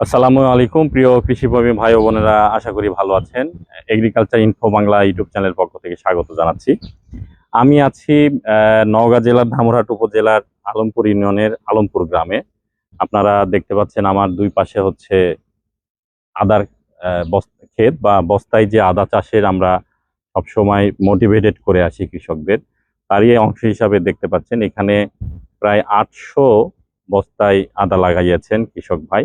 আসসালামু আলাইকুম, প্রিয় কৃষিপ্রেমী ভাই ও বোনেরা, আশা করি ভালো আছেন। Agriculture info Bangla YouTube channel পক্ষ থেকে স্বাগত জানাচ্ছি। আমি আছি নওগাঁ জেলার ধামরহাট উপজেলার আলমপুর ইউনিয়নের আলমপুর গ্রামে। আপনারা দেখতে পাচ্ছেন আমার দুই পাশে হচ্ছে আদার ক্ষেত বা বস্তায় যে আদা চাষের আমরা সবসময় মোটিভেটেড করে আসি কৃষকদের। তারই অংশ হিসাবে দেখতে পাচ্ছেন, এখানে প্রায় আটশো বস্তায় আদা লাগাইয়াছেন কৃষক ভাই।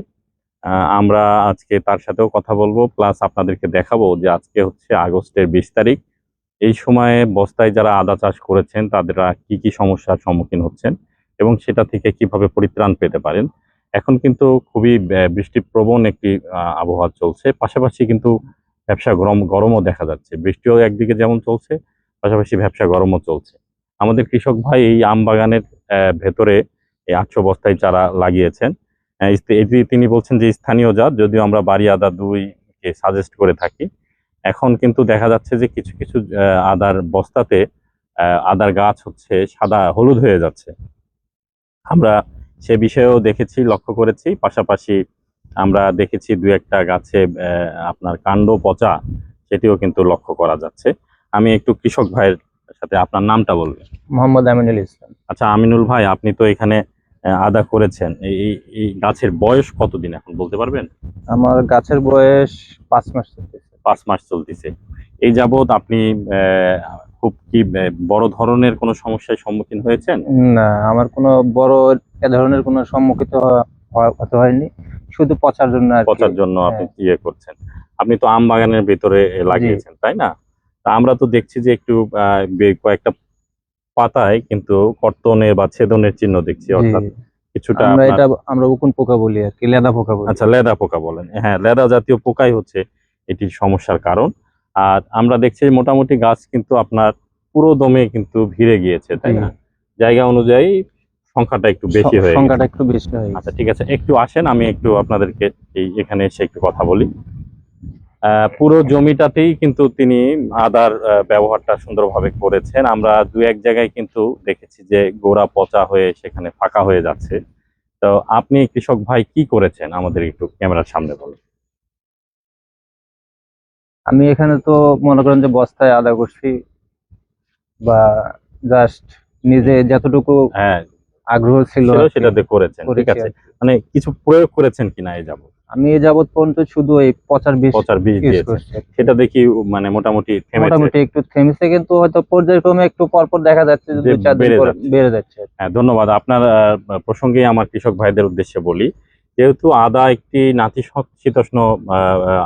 আমরা আজকে তার সাথেও কথা বলব। প্লাস আপনাদেরকে দেখাবো যে আজকে হচ্ছে আগস্টের বিশ তারিখ। এই সময়ে বস্তায় যারা আদা চাষ করেছেন, তাদেরা কি কি সমস্যার সম্মুখীন হচ্ছেন এবং সেটা থেকে কীভাবে পরিত্রাণ পেতে পারেন? এখন কিন্তু খুবই বৃষ্টিপ্রবণ একটি আবহাওয়া চলছে। পাশাপাশি কিন্তু ব্যবসা গরম, গরমও দেখা যাচ্ছে। বৃষ্টিও একদিকে যেমন চলছে, পাশাপাশি ব্যবসা গরমও চলছে। আমাদের কৃষক ভাই এই আম বাগানের ভেতরে এই আটশো বস্তায় চারা লাগিয়েছেন। এটি তিনি বলছেন যে স্থানীয় জাত যদিও আমরা বাড়ি আদা দুই কে সাজেস্ট করে থাকি। এখন কিন্তু দেখা যাচ্ছে যে কিছু কিছু আদার বস্তাতে আদার গাছ হচ্ছে সাদা হলুদ হয়ে যাচ্ছে। আমরা সে বিষয়েও দেখেছি লক্ষ্য করেছি। পাশাপাশি আমরা দেখেছি দু একটা গাছে আপনার কাণ্ড পচা সেটিও কিন্তু লক্ষ্য করা যাচ্ছে। আমি একটু কৃষক ভাইয়ের সাথে আপনার নামটা বলবেন। মোহাম্মদ আমিনুল ইসলাম। আচ্ছা আমিনুল ভাই আপনি তো এখানে আদা করেছেন। এই এই- গাছের বয়স কতদিন এখন বলতে পারবেন? আমার গাছের বয়স পাঁচ মাস চলতেছে। পাঁচ মাস চলতেছে। এই যাবৎ আপনি খুব কি বড় ধরনের কোনো সমস্যার সম্মুখীন হয়েছেন? না আমার কোনো বড় এ ধরনের কোনো হওয়া- হতে হয়নি। শুধু পচার জন্য পচার জন্য আপনি ইয়ে করছেন। আপনি তো আম বাগানের ভিতরে লাগিয়েছেন তাই না? তা আমরা তো দেখছি যে একটু কয়েকটা পাতায় কিন্তু কর্তনের বা ছেদনের চিহ্ন দেখছি অর্থাৎ কিছুটা আমরা এটা আমরা উকুন পোকা বলি আর কি লেদা পোকা বলি। আচ্ছা লেদা পোকা বলেন। হ্যাঁ লেদা জাতীয় পোকাই হচ্ছে এটির সমস্যার কারণ। আর আমরা দেখছি মোটামুটি গাছ কিন্তু আপনার পুরো দমে কিন্তু ভিড়ে গিয়েছে তাই না? জায়গা অনুযায়ী সংখ্যাটা একটু বেশি হয়ে সংখ্যাটা একটু বেশি হয়ে আচ্ছা ঠিক আছে একটু আসেন আমি একটু আপনাদেরকে এই এখানে এসে একটু কথা বলি। পুরো জমিটাতেই কিন্তু তিনি আদার ব্যবহারটা সুন্দরভাবে করেছেন। আমরা দু এক জায়গায় কিন্তু দেখেছি যে গোড়া পচা হয়ে সেখানে ফাঁকা হয়ে যাচ্ছে। তো আপনি কৃষক ভাই কি করেছেন? আমাদের একটু ক্যামেরার সামনে বলুন। আমি এখানে তো মনে করেন যে বস্তায় আদা করছি বা জাস্ট নিজে যতটুকু হ্যাঁ। আগ্রহ ছিল সেটাতে করেছেন ঠিক আছে। মানে কিছু প্রয়োগ করেছেন কিনা এই যাবত আমি এ যাবৎ পর্যন্ত শুধু এই পচার বিষ পচার আর কি। সেটা দেখি মানে মোটামুটি মোটামুটি একটু থেমেছে কিন্তু হয়তো পর্যায়ক্রমে একটু পরপর দেখা যাচ্ছে দুই চার দিন বেড়ে পর যাচ্ছে। হ্যাঁ ধন্যবাদ। আপনার প্রসঙ্গে আমার কৃষক ভাইদের উদ্দেশ্যে বলি যেহেতু আদা একটি নাতিশীতোষ্ণ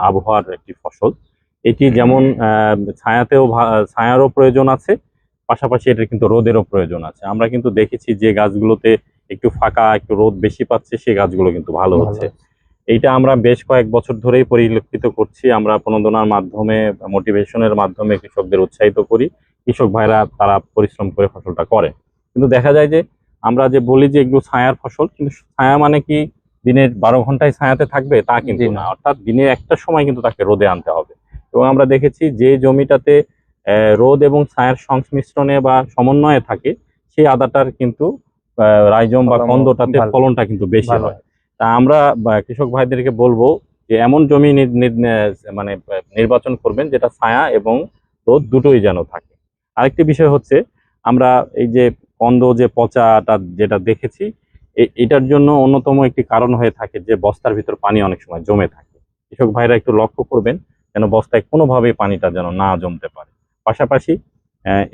আবহাওয়ার একটি ফসল এটি যেমন আহ, ছায়াতেও ছায়ারও প্রয়োজন আছে পাশাপাশি এটার কিন্তু রোদেরও প্রয়োজন আছে। আমরা কিন্তু দেখেছি যে গাছগুলোতে একটু ফাঁকা একটু রোদ বেশি পাচ্ছে সেই গাছগুলো কিন্তু ভালো হচ্ছে। এইটা আমরা বেশ কয়েক বছর ধরেই পরিলক্ষিত করছি। আমরা প্রণোদনার মাধ্যমে মোটিভেশনের মাধ্যমে কৃষকদের উৎসাহিত করি। কৃষক ভাইরা তারা পরিশ্রম করে ফসলটা করে। কিন্তু দেখা যায় যে আমরা যে বলি যে এগুলো ছায়ার ফসল কিন্তু ছায়া মানে কি দিনের বারো ঘন্টায় ছায়াতে থাকবে? তা কিন্তু না। অর্থাৎ দিনের একটা সময় কিন্তু তাকে রোদে আনতে হবে। এবং আমরা দেখেছি যে জমিটাতে রোদ এবং ছায়ার সংমিশ্রণে বা সমন্বয়ে থাকে সেই আদাটার কিন্তু রাইজম বা কন্দটাতে ফলনটা কিন্তু বেশি হয়। তা আমরা কৃষক ভাইদেরকে বলব যে এমন জমি মানে নির্বাচন করবেন যেটা ছায়া এবং রোদ দুটোই যেন থাকে। আরেকটি বিষয় হচ্ছে, আমরা এই যে কন্দ, যে পচাটা যেটা দেখেছি এটার জন্য অন্যতম একটি কারণ হয়ে থাকে যে বস্তার ভিতর পানি অনেক সময় জমে থাকে। কৃষক ভাইরা একটু লক্ষ্য করবেন যেন বস্তায় কোনোভাবেই পানিটা যেন না জমতে পারে। পাশাপাশি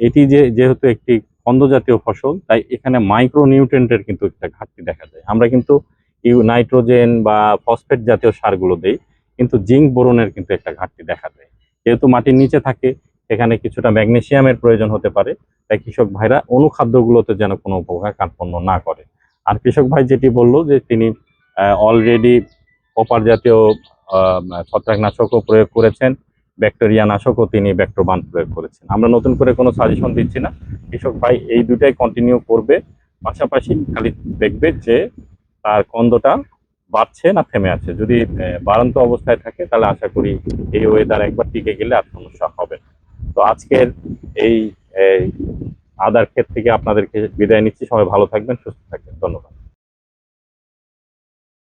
এটি যে, যেহেতু একটি কন্দ জাতীয় ফসল, তাই এখানে মাইক্রো নিউট্রেন্টের কিন্তু একটা ঘাটতি দেখা যায়। আমরা কিন্তু ইউ নাইট্রোজেন বা ফসফেট জাতীয় সারগুলো দেই, কিন্তু জিঙ্ক বোরনের কিন্তু একটা ঘাটতি দেখা যায় যেহেতু মাটির নিচে থাকে, সেখানে কিছুটা ম্যাগনেশিয়ামের প্রয়োজন হতে পারে, তাই কৃষক ভাইরা অনুখাদ্যগুলোতে যেন কোনো উপকার কার্পণ্য না করে। আর কৃষক ভাই যেটি বলল যে তিনি অলরেডি কপার জাতীয় ছত্রাকনাশকও প্রয়োগ করেছেন ব্যাকটেরিয়া নাশকও তিনি ব্যাক্টোবান প্রয়োগ করেছেন। আমরা নতুন করে কোনো সাজেশন দিচ্ছি না। কৃষক ভাই এই দুটাই কন্টিনিউ করবে, পাশাপাশি খালি দেখবে যে তার কন্দটা বাড়ছে না থেমে আছে। যদি বাড়ন্ত অবস্থায় থাকে, তাহলে আশা করি এই ওয়েদার একবার টিকে গেলে আর সমস্যা হবে তো আজকের এই, আদার ক্ষেত থেকে আপনাদেরকে বিদায় নিচ্ছি। সবাই ভালো থাকবেন, সুস্থ থাকবেন। ধন্যবাদ।